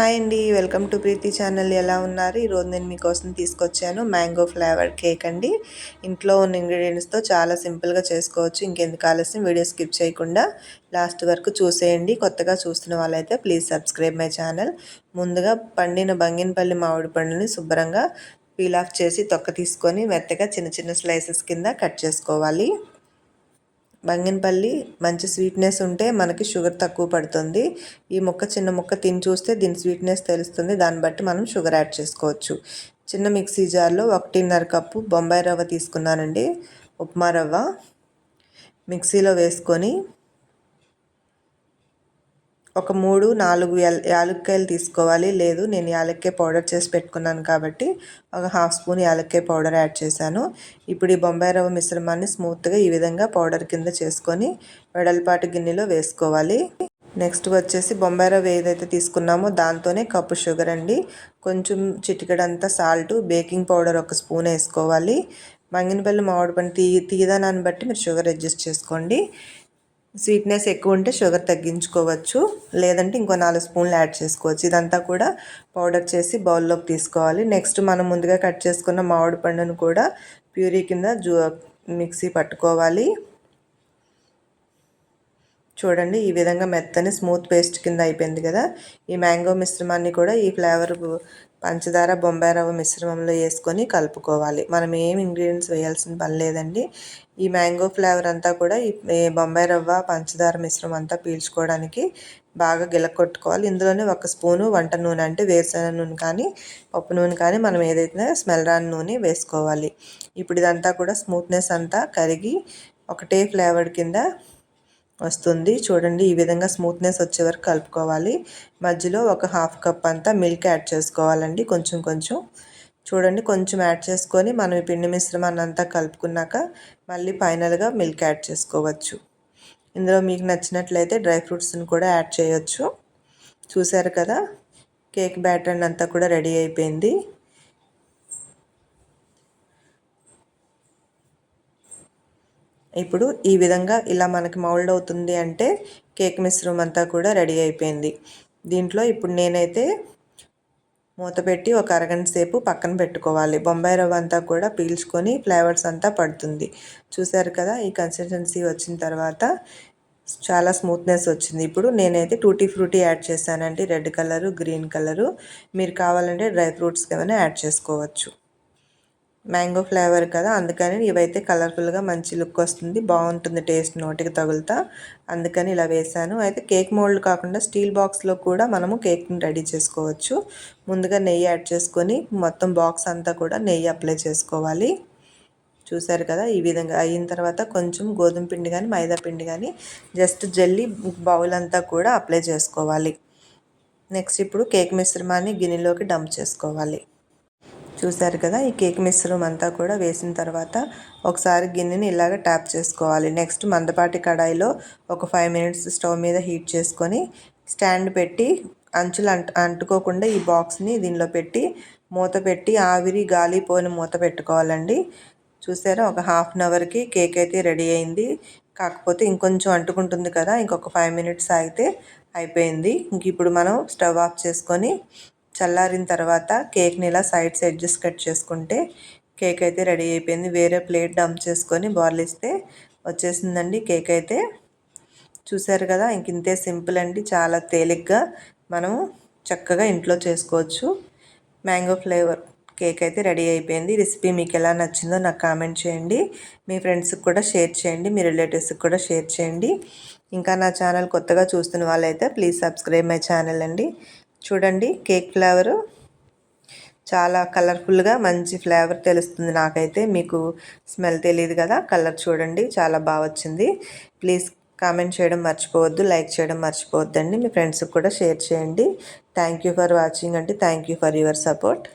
Hi అండి welcome to Preethi channel. ఎలా ఉన్నారు? ఈరోజు నేను మీకోసం తీసుకొచ్చాను మ్యాంగో ఫ్లేవర్ కేక్ అండి. ఇంట్లో ఉన్న ఇంగ్రీడియంట్స్తో చాలా సింపుల్గా చేసుకోవచ్చు. ఇంకెందుకు ఆలస్యం? వీడియో స్కిప్ చేయకుండా లాస్ట్ వరకు చూసేయండి. కొత్తగా చూస్తున్న వాళ్ళైతే ప్లీజ్ సబ్స్క్రైబ్ మై ఛానల్. ముందుగా పండిన బంగినపల్లి మామిడి పండుని శుభ్రంగా పీల్ ఆఫ్ చేసి తొక్క తీసుకొని మెత్తగా చిన్న చిన్న స్లైసెస్ కింద కట్ చేసుకోవాలి. బంగినపల్లి మంచి స్వీట్నెస్ ఉంటే మనకి షుగర్ తక్కువ పడుతుంది. ఈ మొక్క చిన్న ముక్క తిని చూస్తే దీని స్వీట్నెస్ తెలుస్తుంది. దాన్ని బట్టి మనం షుగర్ యాడ్ చేసుకోవచ్చు. చిన్న మిక్సీ జార్లో ఒకటిన్నర కప్పు బొంబాయి రవ్వ తీసుకున్నానండి. ఉప్మా రవ్వ మిక్సీలో వేసుకొని ఒక మూడు నాలుగు యాలక్కాయలు తీసుకోవాలి. లేదు నేను యాలక్కాయ పౌడర్ చేసి పెట్టుకున్నాను కాబట్టి ఒక హాఫ్ స్పూన్ యాలక్కాయ పౌడర్ యాడ్ చేశాను. ఇప్పుడు ఈ బొంబాయి రవ్వ మిశ్రమాన్ని స్మూత్గా ఈ విధంగా పౌడర్ కింద చేసుకొని వెడల్పాటి గిన్నెలో వేసుకోవాలి. నెక్స్ట్ వచ్చేసి బొంబాయి రవ్వ ఏదైతే తీసుకున్నామో దాంతోనే కప్పు షుగర్ అండి. కొంచెం చిటికడంతా సాల్ట్ బేకింగ్ పౌడర్ ఒక స్పూన్ వేసుకోవాలి. మంగినపల్లి మామిడి పండు తీ తీదానాన్ని బట్టి మీరు షుగర్ అడ్జస్ట్ చేసుకోండి. స్వీట్నెస్ ఎక్కువ ఉంటే షుగర్ తగ్గించుకోవచ్చు. లేదంటే ఇంకో నాలుగు స్పూన్లు యాడ్ చేసుకోవచ్చు. ఇదంతా కూడా పౌడర్ చేసి బౌల్లోకి తీసుకోవాలి. నెక్స్ట్ మనం ముందుగా కట్ చేసుకున్న మామిడి పండును కూడా ప్యూరీ కింద జూ మిక్సీ పట్టుకోవాలి. చూడండి ఈ విధంగా మెత్తని స్మూత్ పేస్ట్ కింద అయిపోయింది కదా. ఈ మ్యాంగో మిశ్రమాన్ని కూడా ఈ ఫ్లేవర్ పంచదార బొంబాయి రవ్వ మిశ్రమంలో వేసుకొని కలుపుకోవాలి. మనం ఏం ఇంగ్రీడియంట్స్ వేయాల్సిన పని లేదండి. ఈ మ్యాంగో ఫ్లేవర్ అంతా కూడా ఈ బొంబాయి రవ్వ పంచదార మిశ్రమం అంతా పీల్చుకోవడానికి బాగా గిలకొట్టుకోవాలి ఇందులోనే ఒక స్పూను వంట నూనె అంటే వేరుశనగ నూనె కానీ పప్పు నూనె కానీ మనం ఏదైతే స్మెల్ రాని నూనె వేసుకోవాలి. ఇప్పుడు ఇదంతా కూడా స్మూత్నెస్ అంతా కరిగి ఒకటే ఫ్లేవర్ కింద వస్తుంది. చూడండి ఈ విధంగా స్మూత్నెస్ వచ్చే వరకు కలుపుకోవాలి. మధ్యలో ఒక హాఫ్ కప్ అంతా మిల్క్ యాడ్ చేసుకోవాలండి కొంచెం కొంచెం. చూడండి కొంచెం యాడ్ చేసుకొని మనం ఈ పిండి మిశ్రమాన్ని అంతా కలుపుకున్నాక మళ్ళీ ఫైనల్గా మిల్క్ యాడ్ చేసుకోవచ్చు. ఇందులో మీకు నచ్చినట్లయితే డ్రై ఫ్రూట్స్ని కూడా యాడ్ చేయొచ్చు. చూసారు కదా కేక్ బ్యాటర్ అంతా కూడా రెడీ అయిపోయింది. ఇప్పుడు ఈ విధంగా ఇలా మనకి మౌల్డ్ అవుతుంది అంటే కేక్ మిశ్రమం అంతా కూడా రెడీ అయిపోయింది. దీంట్లో ఇప్పుడు నేనైతే మూత పెట్టి ఒక అరగంట సేపు పక్కన పెట్టుకోవాలి. బొంబాయి రవ్వ అంతా కూడా పీల్చుకొని ఫ్లేవర్స్ అంతా పడుతుంది. చూసారు కదా ఈ కన్సిస్టెన్సీ వచ్చిన తర్వాత చాలా స్మూత్నెస్ వచ్చింది. ఇప్పుడు నేనైతే టూటీ ఫ్రూటీ యాడ్ చేశానండి. రెడ్ కలరు గ్రీన్ కలరు మీరు కావాలంటే డ్రై ఫ్రూట్స్ ఏమైనా యాడ్ చేసుకోవచ్చు. మ్యాంగో ఫ్లేవర్ కదా అందుకని ఇవైతే కలర్ఫుల్గా మంచి లుక్ వస్తుంది బాగుంటుంది టేస్ట్ నోటికి తగులుతా. అందుకని ఇలా వేసాను అయితే కేక్ మోల్డ్ కాకుండా స్టీల్ బాక్స్లో కూడా మనము కేక్ని రెడీ చేసుకోవచ్చు. ముందుగా నెయ్యి యాడ్ చేసుకొని మొత్తం బాక్స్ అంతా కూడా నెయ్యి అప్లై చేసుకోవాలి. చూసారు కదా ఈ విధంగా అయిన తర్వాత కొంచెం గోధుమ పిండి కానీ మైదా పిండి కానీ జస్ట్ జల్లి బౌల్ అంతా కూడా అప్లై చేసుకోవాలి. నెక్స్ట్ ఇప్పుడు కేక్ మిశ్రమాన్ని గిన్నెలోకి డంప్ చేసుకోవాలి. చూశారు కదా ఈ కేక్ మిశ్రమం అంతా కూడా వేసిన తర్వాత ఒకసారి గిన్నెని ఇలాగ ట్యాప్ చేసుకోవాలి. నెక్స్ట్ మందపాటి కడాయిలో ఒక ఫైవ్ మినిట్స్ స్టవ్ మీద హీట్ చేసుకొని స్టాండ్ పెట్టి అంచులు అంటు అంటుకోకుండా ఈ బాక్స్ని దీనిలో పెట్టి మూత పెట్టి ఆవిరి గాలి పోని మూత పెట్టుకోవాలండి. చూసారా ఒక హాఫ్ అన్ అవర్కి కేక్ అయితే రెడీ అయింది. కాకపోతే ఇంకొంచెం అంటుకుంటుంది కదా ఇంకొక ఫైవ్ మినిట్స్ అయితే అయిపోయింది. ఇంక ఇప్పుడు మనం స్టవ్ ఆఫ్ చేసుకొని చల్లారిన తర్వాత కేక్ని ఇలా సైడ్స్ ఎడ్జెస్ కట్ చేసుకుంటే కేక్ అయితే రెడీ అయిపోయింది. వేరే ప్లేట్ డంప్ చేసుకొని బార్లిస్తే వచ్చేసిందండి కేక్ అయితే. చూసారు కదా ఇంక ఇంతే సింపుల్ అండి. చాలా తేలిగ్గా మనం చక్కగా ఇంట్లో చేసుకోవచ్చు. మ్యాంగో ఫ్లేవర్ కేక్ అయితే రెడీ అయిపోయింది. రెసిపీ మీకు ఎలా నచ్చిందో నాకు కామెంట్ చేయండి. మీ ఫ్రెండ్స్కి కూడా షేర్ చేయండి. మీ రిలేటివ్స్కి కూడా షేర్ చేయండి. ఇంకా నా ఛానల్ కొత్తగా చూస్తున్న వాళ్ళైతే ప్లీజ్ సబ్స్క్రైబ్ మై ఛానల్ అండి. చూడండి కేక్ ఫ్లేవరు. చాలా కలర్ఫుల్గా మంచి ఫ్లేవర్ తెలుస్తుంది నాకైతే. మీకు స్మెల్ తెలియదు కదా కలర్ చూడండి చాలా బాగా వచ్చింది. ప్లీజ్ కామెంట్ చేయడం మర్చిపోవద్దు లైక్ చేయడం మర్చిపోవద్దండి. మీ ఫ్రెండ్స్కి కూడా షేర్ చేయండి. థ్యాంక్ యూ ఫర్ వాచింగ్ అండి. Thank you for your support.